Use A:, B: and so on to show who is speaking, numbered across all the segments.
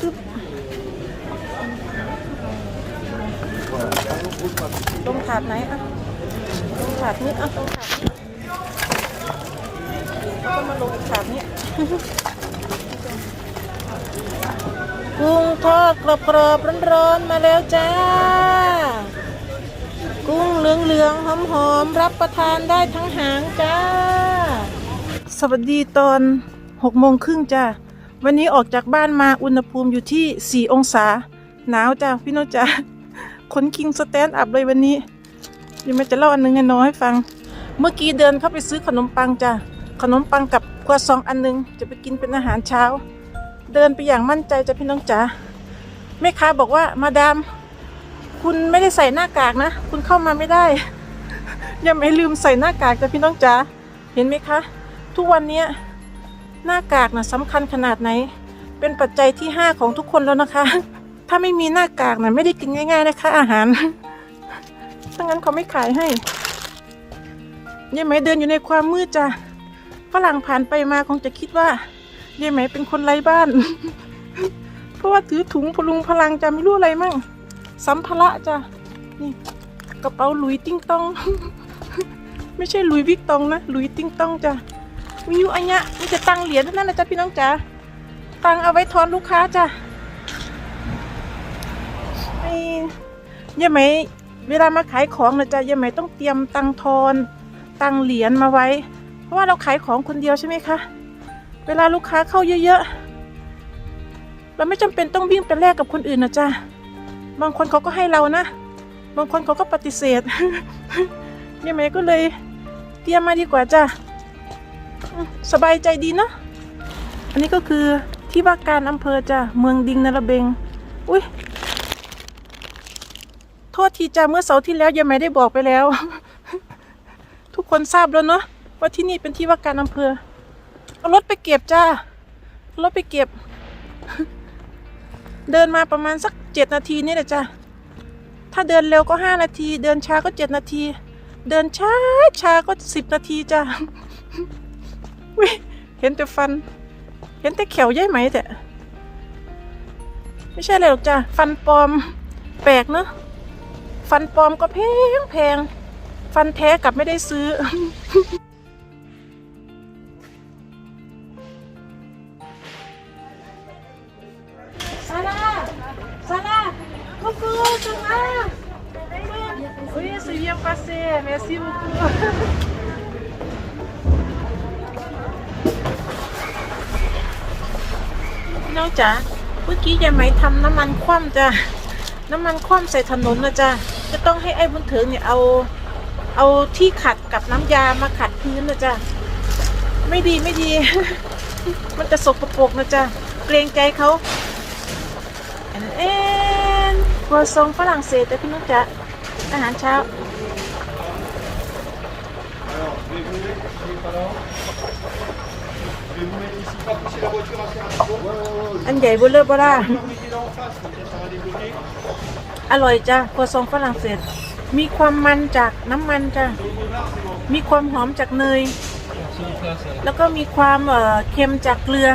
A: ตึ๊บลงถาดไหนอะลงถาดนี้อะลงถาดนี้แล้วก็มาลงอีกถาดนี้กุ้งทอดกรอบๆร้อนๆมาแล้วจ้า กุ้งเหลืองๆหอมๆรับประทานได้ทั้งหางจ้า สวัสดีตอนหกโมงครึ่งจ้า วันนี้ออกจากบ้านมาอุณหภูมิอยู่ที่ 4 องศา หนาวจ้าพี่น้องจ้าขนคิงสแตนอัพเลยวันนี้ยังไม่จะเล่าอันหนึงให้น้องให้ฟัง เมื่อกี้เดินเข้าไปซื้อขนมปังจ้าขนมปังกับครัวซองอันหนึง จะไปกินเป็นอาหารเช้า เดินไปอย่างมั่นใจจ้ะพี่น้องจ๋าแม่ค้าบอกว่ามาดาม คุณไม่ได้ใส่หน้ากากนะ คุณเข้ามาไม่ได้ ยังไม่ลืมใส่หน้ากากจ้ะพี่น้องจ๋าเห็นไหมคะ ทุกวันเนี้ หน้ากากนะสำคัญขนาดไหน เป็นปัจจัยที่ห้าของทุกคนแล้วนะคะ ถ้าไม่มีหน้ากากนะไม่ได้กินง่าย ๆนะคะ อาหารถ้างั้นเขาไม่ขายให้ยังไหมเดินอยู่ในความมืดจ้ะฝรั่งผ่านไปมาคงจะคิดว่ายายไหมเป็นคนไร้บ้าน เพราะว่าถือถุงพลุงพลังจะไม่รู้อะไรมั่งสัมภาระจ้ะนี่กระเป๋าหลุยติ้งต้อง ไม่ใช่หลุยวิกตองนะหลุยติ้งต้องจ้ะ มีอยู่อันเนี้ยมีแต่ตังเหรียญเท่านั้นนะจ๊ะพี่น้องจ๋าตังเอาไว้ทอนลูกค้าจ้ะไอ้ยายไหมเวลามาขายของนะจ๊ะยายไหมต้องเตรียมตังทอนตังเหรียญมาไว้ เพราะว่าเราขายของคนเดียวใช่ไหมคะเวลาลูกค้าเข้าเยอะๆเราไม่จำเป็นต้องวิ่งไปแลกกับคนอื่นนะจ๊ะบางคนเขาก็ให้เรานะ บางคนเขาก็ปฏิเสธยังไงก็เลยเตรียมมาดีกว่าจ้ะ สบายใจดีเนาะอันนี้ก็คือที่ว่าการอำเภอจ้ะเมืองดิงนระเบง อุ้ยโทษทีจ้ะเมื่อเสาร์ที่แล้วยังไม่ได้บอกไปแล้ว ทุกคนทราบแล้วเนาะว่าที่นี่เป็นที่ว่าการอำเภอเอารถไปเก็บจ้ารถไปเก็บ เดินมาประมาณสักเจ็ดนาทีนี่แหละจ้าถ้าเดินเร็วก็ห้านาที เดินช้าก็เจ็ดนาที เดินช้าช้าก็สิบนาทีจ้า วิเห็นแต่ฟัน เห็นแต่เขียวย่ายไหมแต่ไม่ใช่เลยหรอกจ้าฟันปลอม แปลกเนอะฟันปลอมก็แพงแพง ฟันแท้กลับไม่ได้ซื้อ Salah Salah Coucou, ça va Oui, c'est bien passé. Merci beaucoup. พี่น้องจ๋าเมื่อกี้ยายไหมทำน้ำมันคว่ำจ้ะน้ำมันคว่ำใส่ถนนนะจ๊ะจะต้องให้ไอ้บุญเถิงเนี่ยเอาเอาที่ขัดกับน้ำยามาขัดพื้นนะจ๊ะไม่ดีไม่ดี มันจะสกปรกนะจ๊ะเกรงใจเขาแอนแอนครัวซองฝรั่งเศสแต่พี่นุ๊กจะอาหารเช้า อันใหญ่บลเลอร์บล่า
B: Mettez là en face, comme ça, ça va débloquer.
A: อร่อยจ้ะครัวซองฝรั่งเศส มีความมันจากน้ำมันจ้ะ มีความหอมจากเนย แล้วก็มีความเค็มจากเกลือ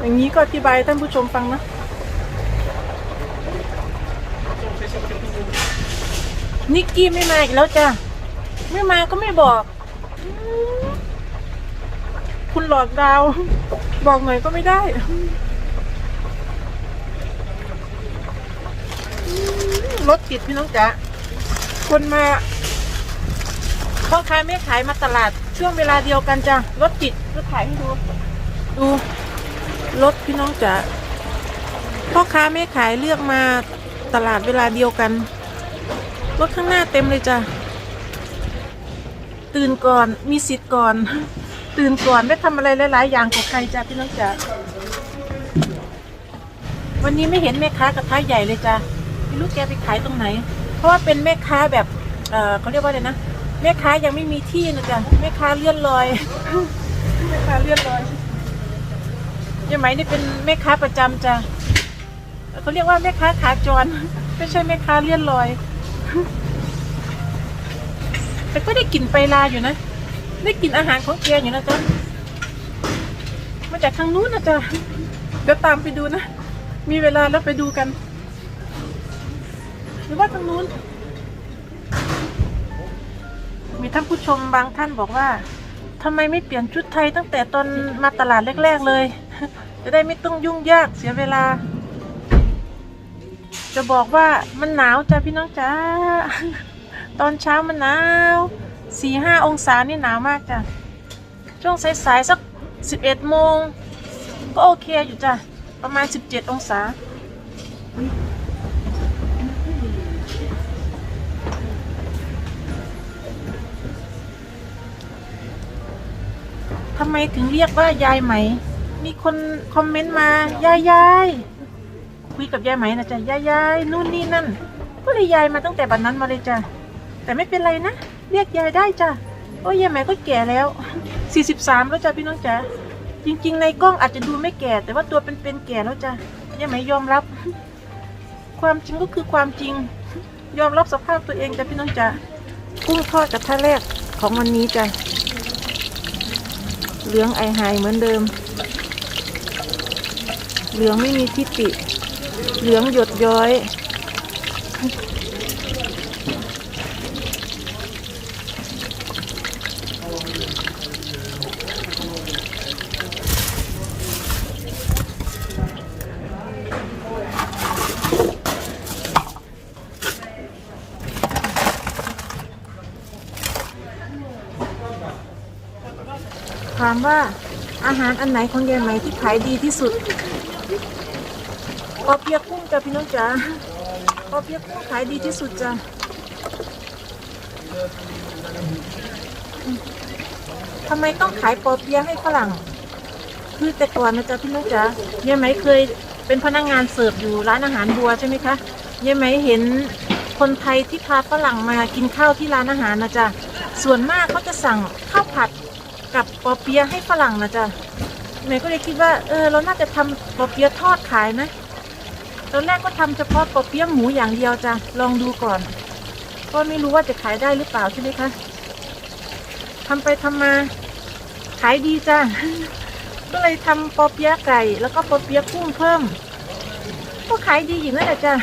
A: อย่างนี้ก็อธิบายท่านผู้ชมฟังนะนิกกี้ไม่มาอีกแล้วจ้ะ ไม่มาก็ไม่บอก คุณหลอกดาว บอกหน่อยก็ไม่ได้รถติดพี่น้องจ๋าคนมาพ่อค้าแม่ขายมาตลาด ช่วงเวลาเดียวกันจ้ะรถติดรถขายให้ดู ดูรถพี่น้องจ๋าพ่อค้าแม่ขายเลือกมาตลาดเวลาเดียวกันรถข้างหน้าเต็มเลยจ้ะตื่นก่อนมีสิทธิ์ก่อน ตื่นก่อนได้ทำอะไรหลาย ๆ อย่างของใครจ้ะพี่น้องจ๋าวันนี้ไม่เห็นแม่ค้ากระทะใหญ่เลยจ้ะไม่รู้แกไปขายตรงไหน เพราะว่าเป็นแม่ค้าแบบเออเขาเรียกว่าอะไรนะแม่ค้ายังไม่มีที่นะจ๊ะแม่ค้าเลื่อนลอยแม่ค้าเลื่อนลอยยังไหมนี่เป็นแม่ค้าประจำจ้ะเขาเรียกว่าแม่ค้าขาจร ไม่ใช่แม่ค้าเลื่อนลอย แต่ก็ได้กลิ่นไปลาอยู่นะ ได้กินอาหารของแกอยู่นะจ๊ะ มาจากทางนู้นนะจ๊ะ เดี๋ยวตามไปดูนะ มีเวลาแล้วไปดูกัน หรือว่าทางนู้น มีท่านผู้ชมบางท่านบอกว่าทำไมไม่เปลี่ยนชุดไทยตั้งแต่ตอนมาตลาดแรก ๆ เลย จะได้ไม่ต้องยุ่งยากเสียเวลา จะบอกว่ามันหนาวจ้ะพี่น้องจ้า ตอนเช้ามันหนาว สี่ห้าองศานี่หนาวมากจ้ะ ช่วงสายๆสักสิบเอ็ดโมง ก็โอเคอยู่จ้ะ ประมาณสิบเจ็ดองศา ทำไมถึงเรียกว่ายายไหม มีคนคอมเมนต์มา ยายยายคุยกับยายไหมนะจ๊ะ ยายยายนู่นนี่นั่น ก็เลยยายมาตั้งแต่บัดนนั้นมาเลยจ้ะ แต่ไม่เป็นไรนะ เรียกยายได้จ้ะโอ้ยยายไหมก็แก่แล้ว 43 แล้วจ้ะพี่น้องจ๋าจริง ๆ ในกล้องอาจจะดูไม่แก่ แต่ว่าตัวเป็นๆแก่แล้วจ้ะยายไหมยอมรับ ความจริงก็คือความจริง ยอมรับสภาพตัวเองจ้ะพี่น้องจ๋ากุ้งทอดกระทะแรกของวันนี้จ้ะเหลืองไอหายเหมือนเดิม เหลืองไม่มีทิฏฐิเหลืองหยดย้อย ถามว่าอาหารอันไหนของยายไหมที่ขายดีที่สุดปอเปียกกุ้งจ้ะพี่น้องจ๋าปอเปียกกุ้งขายดีที่สุดจ้ะทำไมต้องขายปอเปียะให้ฝรั่ง คือแต่ก่อนนะจ๊ะพี่น้องจ๋ายายไหมเคยเป็นพนักงานเสิร์ฟอยู่ร้านอาหารบัวใช่ไหมคะยายไหมเห็นคนไทยที่พาฝรั่งมากินข้าวที่ร้านอาหารนะจ๊ะส่วนมากเขาจะสั่งข้าวผัด กับปอเปี๊ยะให้ฝรั่งนะจ๊ะแม่ก็เลยคิดว่าเออเราน่าจะทำปอเปี๊ยะทอดขายนะตอนแรกก็ทำเฉพาะปอเปี๊ยะหมูอย่างเดียวจ้ะลองดูก่อน ก็ไม่รู้ว่าจะขายได้หรือเปล่าใช่ไหมคะทำไปทำมาขายดีจ้ะก็เลยทำปอเปี๊ยะไก่ แล้วก็ปอเปี๊ยะกุ้งเพิ่ม ก็ขายดีอยู่นั่นแหละจ้ะ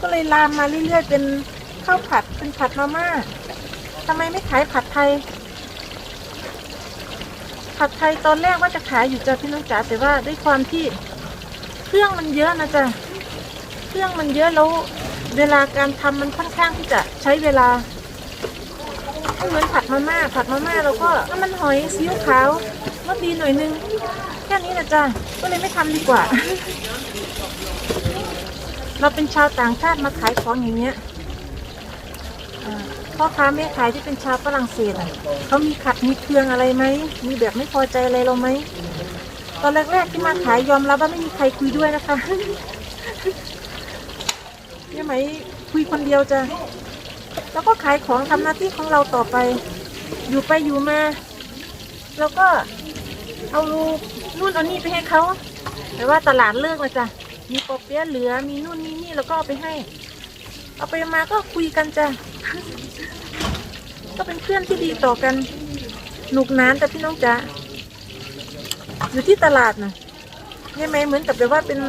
A: ก็เลยลามมาเรื่อยๆเป็นข้าวผัดเป็นผัดมาม่าทำไมไม่ขายผัดไทย ผัดไทยตอนแรกว่าจะขายอยู่จ้ะพี่น้องจ๋าแต่ว่าด้วยความที่เครื่องมันเยอะนะจ๊ะเครื่องมันเยอะแล้วเวลาการทำมันค่อนข้างที่จะใช้เวลาไม่เหมือนผัดมาม่าผัดมาม่าเราก็น้ำมันหอยซีอิ๊วขาวรสดีหน่อยนึงแค่นี้นะจ๊ะก็เลยไม่ทำดีกว่า เราเป็นชาวต่างชาติมาขายของอย่างเงี้ยอ่า พ่อค้าแม่ขายที่เป็นชาวฝรั่งเศสอะเขามีขัดมีเคืองอะไรไหมมีแบบไม่พอใจอะไรเราไหมตอนแรกๆที่มาขายยอมรับว่าไม่มีใครคุยด้วยนะคะยังไหมคุยคนเดียวจ้ะแล้วก็ขายของทำหน้าที่ของเราต่อไป อยู่ไปอยู่มาแล้วก็เอานู่นเอานี่ไปให้เขาแต่ว่าตลาดเลิกแล้วจ้ะมีปอเปี๊ยะเหลือมีนู่นมีนี่แล้วก็เอาไปให้ เอาไปมาก็คุยกันจ้ะ ก็เป็นเพื่อนที่ดีต่อกันหนุกนานแต่พี่น้องจ๋าอยู่ที่ตลาดนะใช่ไหมเหมือนกับแบบว่าเป็น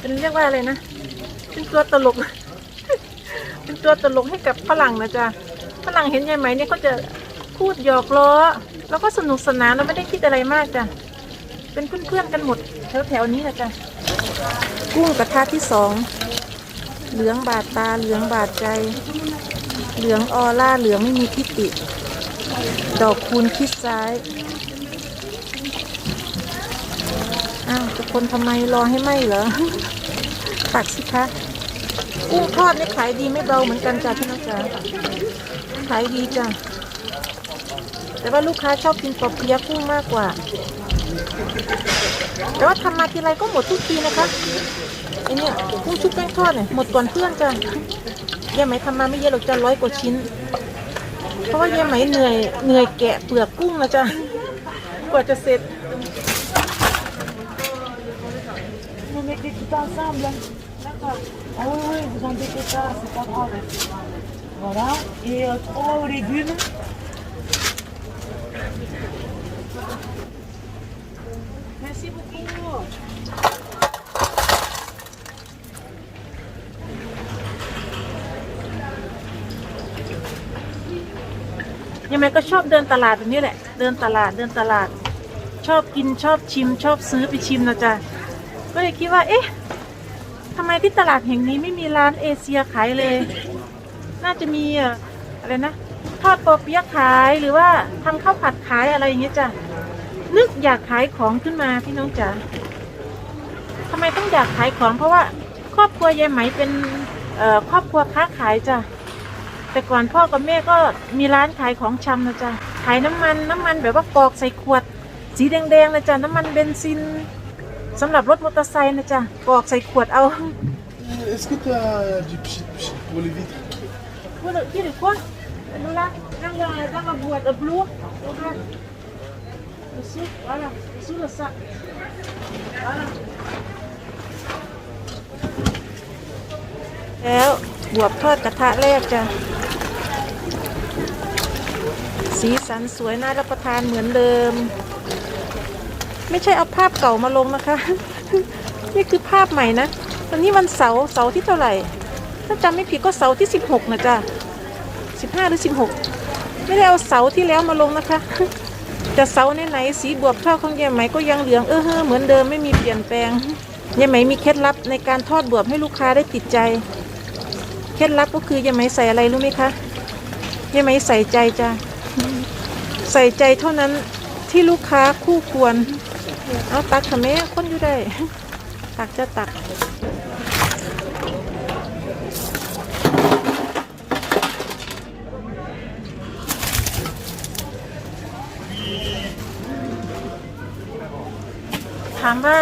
A: เป็นเรียกว่าอะไรนะเป็นตัวตลก เป็นตัวตลกให้กับฝรั่งนะจ๊ะฝรั่งเห็นยายไหมเนี่ยเขาจะพูดหยอกล้อ แล้วก็สนุกสนานแล้วไม่ได้คิดอะไรมากจ้ะเป็นเพื่อนๆกันหมดแถวๆนี้นะจ๊ะกุ้งกระทะที่สองเหลืองบาดตาเหลืองบาดใจ เหลืองออร่าเหลืองไม่มีทิฏฐิดอกคูณคิดซ้าย อ้าวทุกคนทำไมรอให้ไหมเหรอ ตักสิคะ กุ้งทอดนี่ขายดีไม่เบาเหมือนกันจ้ะพี่น้องจ๋าขายดีจ้ะ แต่ว่าลูกค้าชอบกินปอเปี๊ยะกุ้งมากกว่า แต่ว่าทำมาทีไรก็หมดทุกทีนะคะไอเนี่ยกุ้งชุบแป้งทอดเนี่ยหมดก่อนเพื่อนจ้ะ เย่ไหมทำมาไม่เยอะหรอกจะร้อยกว่าชิ้น เพราะว่าเย่ไหมเหนื่อยเหนื่อยแกะเปลือกกุ้งนะจ๊ะกว่าจะเสร็จ
C: เมกิาะคะโอ้
A: ยา ยังไงก็ชอบเดินตลาดแบบนี้แหละ เดินตลาดเดินตลาด ชอบกินชอบชิม ชอบซื้อไปชิมนะจ๊ะก็เลยคิดว่า เอ๊ะทำไมที่ตลาดแห่งนี้ไม่มีร้านเอเชียขายเลย น่าจะมีอะไรนะทอดปอเปี๊ยะขายหรือว่าทำข้าวผัดขายอะไรอย่างเงี้ยจ้ะนึกอยากขายของขึ้นมาพี่น้องจ๋าทำไมต้องอยากขายของเพราะว่าครอบครัวยายไหมเป็นครอบครัวค้าขายจ้ะ แต่ก่อนพ่อกับแม่ก็มีร้านขายของชำนะจ๊ะขายน้ำมันน้ำมันแบบว่ากรอกใส่ขวด สีแดงๆนะจ๊ะน้ำมันเบนซินสำหรับรถมอเตอร์ไซค์นะจ๊ะกรอกใส่ขวดเอา
B: Est-ce que tu as du pchit pchit pour les vitres
A: Voilà, qui est quoi Voilà, dans la, dans la boîte bleue. Regarde. Ici, voilà, sous le sac. Voilà. แล้วบวบทอดกระทะแรกจ้ะ สีสันสวยน่ารับประทานเหมือนเดิม ไม่ใช่เอาภาพเก่ามาลงนะคะ นี่คือภาพใหม่นะวันนี้วันเสาร์เสาร์ที่เท่าไหร่ ถ้าจำไม่ผิดก็เสาร์ที่ 16 นะจ๊ะ15 หรือ 16 ไม่ได้เอาเสาร์ที่แล้วมาลงนะคะจะเสาในไหนๆสีบวบทอดของยายไหมก็ยังเหลืองเออเฮ้อเหมือนเดิมไม่มีเปลี่ยนแปลงยายไหมมีเคล็ดลับในการทอดบวบให้ลูกค้าได้ติดใจ เคล็ดลับก็คือยายไหมใส่อะไรรู้ไหมคะยายไหมใส่ใจจ้ะ ใส่ใจเท่านั้นที่ลูกค้าคู่ควร เอาตักค่ะแม่คนอยู่ได้ ตักจะตักถามว่า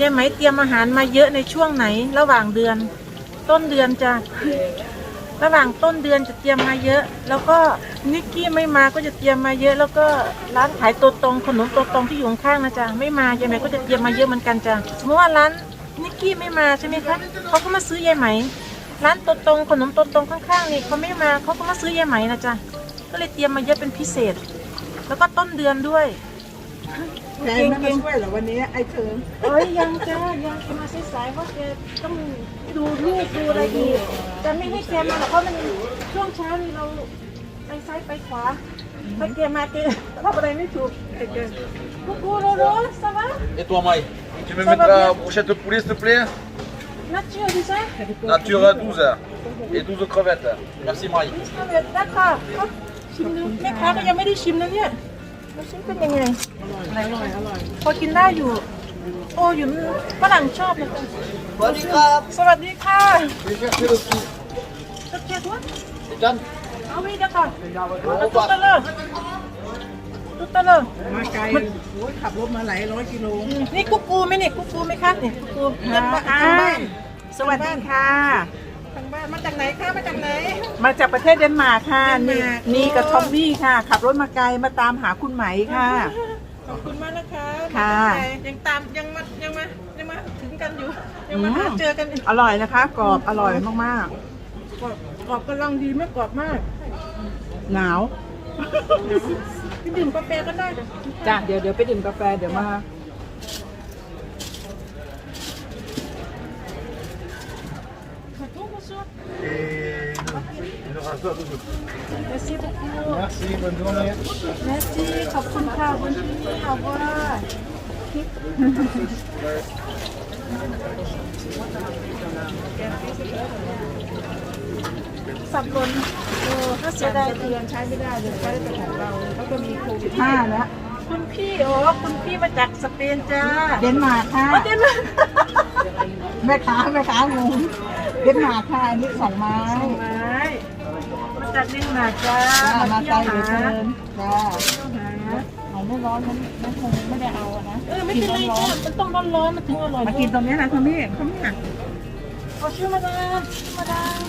A: ยายไหมเตรียมอาหารมาเยอะในช่วงไหน ระหว่างเดือน ต้นเดือนจะระหว่างต้นเดือนจะเตรียมมาเยอะ แล้วก็ นิกกี้ไม่มาก็จะเตรียมมาเยอะ แล้วก็ร้านขายตัวตรงขนมตัวตรงที่อยู่ข้างๆนะจ๊ะไม่มายายไหมก็จะเตรียมมาเยอะเหมือนกันจ้ะสมมติว่าร้านนิกกี้ไม่มาใช่ไหมคะเขาก็มาซื้อยายไหม ร้านตัวตรงขนมตัวตรงข้างๆนี่เขาไม่มาเขาก็มาซื้อยายไหมนะจ๊ะก็เลยเตรียมมาเยอะเป็นพิเศษ แล้วก็ต้นเดือนด้วย
D: แกไม่มาช่วยเหรอวันนี้ไอ้เถิง
A: เอ้ยยังจ้ายังแกมาสายๆเพราะแกต้องดูลูกดูอะไรอีกจะไม่ให้แกมาหรอกเพราะมันช่วงเช้านี่เราไป ซ้ายไปขวาไปแกมาแกทำอะไรไม่ถูกแกแกกูกูโรโรสวัสดี
E: Et toi, Maï Tu me
A: Ça va
E: mettras
A: bien
E: brochette de poulet, s'il te plaît
A: นัดเชื่อดิใช่
E: Nature 12 et 12 crevettes. Merci, Maï.
A: ได้ค่ะครับชิมดูแม่ค้าก็ยังไม่ได้ชิมนะเนี่ยมาชิมเป็นยังไง
D: อร่อยอร่อย
A: พอกินได้อยู่ โอ้อยู่ฝรั่งชอบเลยสวัสดีครับ สวัสดีค่ะ
B: Je vais chercher le sou.
A: จะเช็ดวะ
E: Et John
A: เอาไว้นะค่ะเอาตุ๊กตาเลยตุ๊กตาเลย
D: มาไกลโอ้ยขับรถมาหลายร้อยกิโล
A: นี่กุ๊กกูไหมนี่กุ๊กกูไหมคะนี่กุ๊กกูเพื่อนบ้านทางบ้าน
D: สวัสดีค่ะ
A: ทางบ้านมาจากไหนคะมาจากไหน
D: มาจากประเทศเดนมาร์กค่ะ
A: เด
D: นี่
A: นมาร์ก
D: นี่กับทอมมี่ค่ะ ขับรถมาไกลมาตามหาคุณไหมค่ะ
A: ขอบคุณมากนะคะ
D: ค่ะ
A: มาจากไหนยังตามยังมายังมายังมาถึงกันอยู่ยังมาหา
D: อืม
A: เจอกันอีก
D: อร่อยนะคะ กรอบอร่อยมาก
A: กรอบ กรอบกำลังดีไม่กรอบมาก
D: ๆหนาว
A: พี่ดื่มกาแฟก็ได้เดี๋ยว
D: จ้ะเดี๋ยวเดี๋ยวไปดื่มกาแฟเดี๋ยวมา
A: ขอโทษขอโทษ
B: Et il aura ça tout
A: Merci beaucoup
B: Merci, bonne journée.
A: Merci ขอบคุณค่ะคุณพี่เอาว่า สับปนเออถ้าเสียดายเตือนใช้ไม่ได้เลยใช้แต่ของเราแล้วก็มีโควิด
D: ห้าแล้ว
A: คุณพี่โอ้คุณพี่มาจากสเปนจ้า
D: เดนมาร์กค่ะ
A: เดนมาร์ก
D: แม่ค้าแม่ค้างงเดนมาร์กค่ะอันนี่สองไม้
A: ไม้มาจากเดนมาร์กจ้า
D: จ้ามา
A: มา
D: ไกล
A: เที่ยว
D: เหลือ
A: หา
D: เกินจ้า
A: เที่ยวหา
D: เอาไม่ร้อนมันมันคงไม่ได้เอาอะนะ
A: เออไม่เป็นไรจ้ามันต้องร้อนๆมันถึงอร่อย
D: มากินตรงนี้นะทอมมี่ทอมมี่อะ
A: ขอชื่อมาดามมาดาม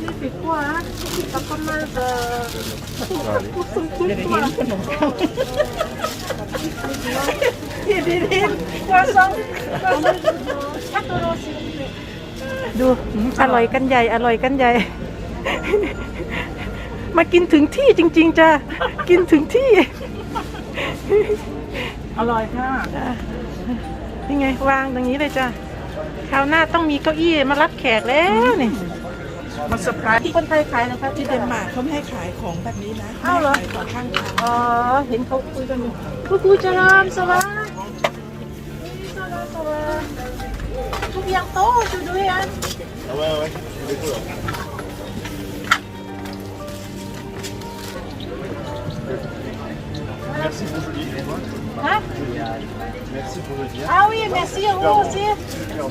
A: Sì, sì, qua sta formando tutto un tutto. Sì, sì, sì. Qua sono, qua sono. Quattro rossi. ดูอร่อยกันใหญ่อร่อยกันใหญ่ มากินถึงที่จริง ๆจ้ะกินถึงที่
D: อร่อยค่ะ
A: จ้ะนี่ไงวางตรงนี้เลยจ้ะคราวหน้าต้องมีเก้าอี้มารับแขกแล้วนี่
D: มันเซอร์ไพรส์
A: ที่คนไทยขายนะครับ
D: ที่เดนมาร์กเขาไม่ให้ขายของแบบนี้นะ
A: อ้าวเหรอ
D: ขายของข้างทาง
A: อ๋อ เห็นเขาคุยกันอยู่กูกูจะรามสวะสวะสวะทุกอย่างโตจุดด้วยอะ
B: Ah ouais, ouais, je vais Merci pour le dire.
A: Ah oui, merci à vous aussi.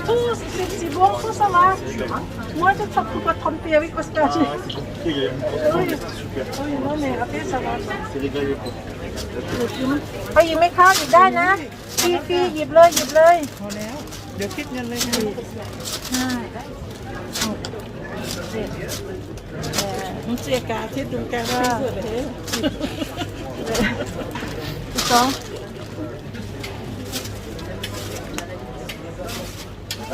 A: Tout, c'est c'est bon, tout ça va. Moi, je ne peux pas tromper avec Oscar.
B: Ah, c'est compliqué, il y a une
A: Oui.
B: c'est super.
A: Oui, non, mais après, ça va.
B: C'est régalé pour.
A: ไปหยิบไหมคะหยิบได้นะฟรีฟรีหยิบเลยหยิบเลย
D: พอแล้ว เดี๋ยวคิดเงินเลยนะมันเสียกาคิดดูแกว่าสุดเลย
A: สอง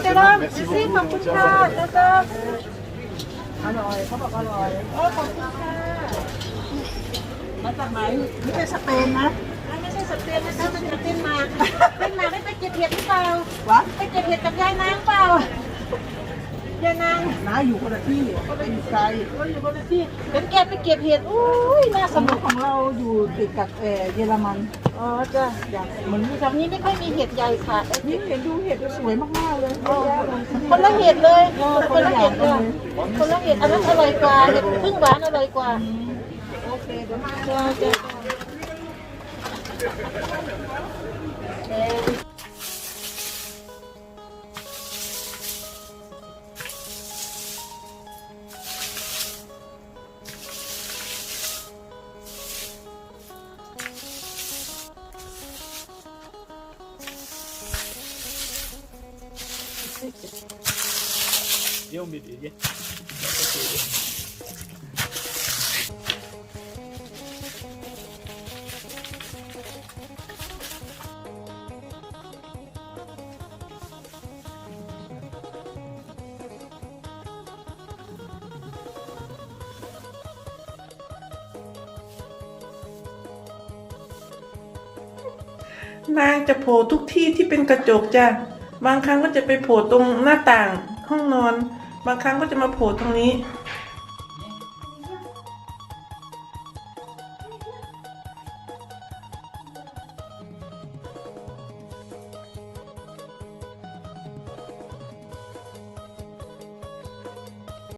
A: เจ้าดำซี่ขอบคุณค่ะเจ้าดำ
D: อร่อยเขาบอกอร่อย
A: โอ้ขอบคุณค่ะ
D: มาจากไหนไม่ใช่สเปนนะ
A: ไม่ใช่สเตียนนะคะมันจะเป็นหมากเป็นหมากได้ไปเก็บเห็ดหรือเปล่าวะไปเก็บเห็ดกับยายนางเปล่า ยายนาง
D: น้าอยู่คนละที่ก็ไปอยู่ไกล
A: ก็อยู่บนที่เห็นแกไปเก็บเห็ดอุ้ยน่า
D: ส
A: ส
D: มุ
A: นุ
D: ด
A: ก
D: ของเราอยู่ติดกับเออเยอรมัน
A: อ๋อจ้ะอยากเหมือนแถวนี้ไม่ค่อยมีเห็ดใหญ่ค่ะ
D: นี่เห็นดูเห็ดสวยมากๆเลยเยอะแยะเลย
A: คนละเห็ดเลย
D: เออ
A: ค
D: คน
A: น
D: ละ
A: ละ
D: อ
A: เห็
D: ย่าง
A: ด
D: กัน
A: เลย
D: เลย
A: คนละเห็ดอันนั้นอร่อยกว่าเห็ดพึ่งหวานอร่อยกว่า
D: โอเคเดี๋ยวมา
A: จ้ะจ้ะ นางจะโผล่ทุกที่ที่เป็นกระจกจ้ะ บางครั้งก็จะไปโผล่ตรงหน้าต่างห้องนอน บางครั้งก็จะมาโผล่ตรงนี้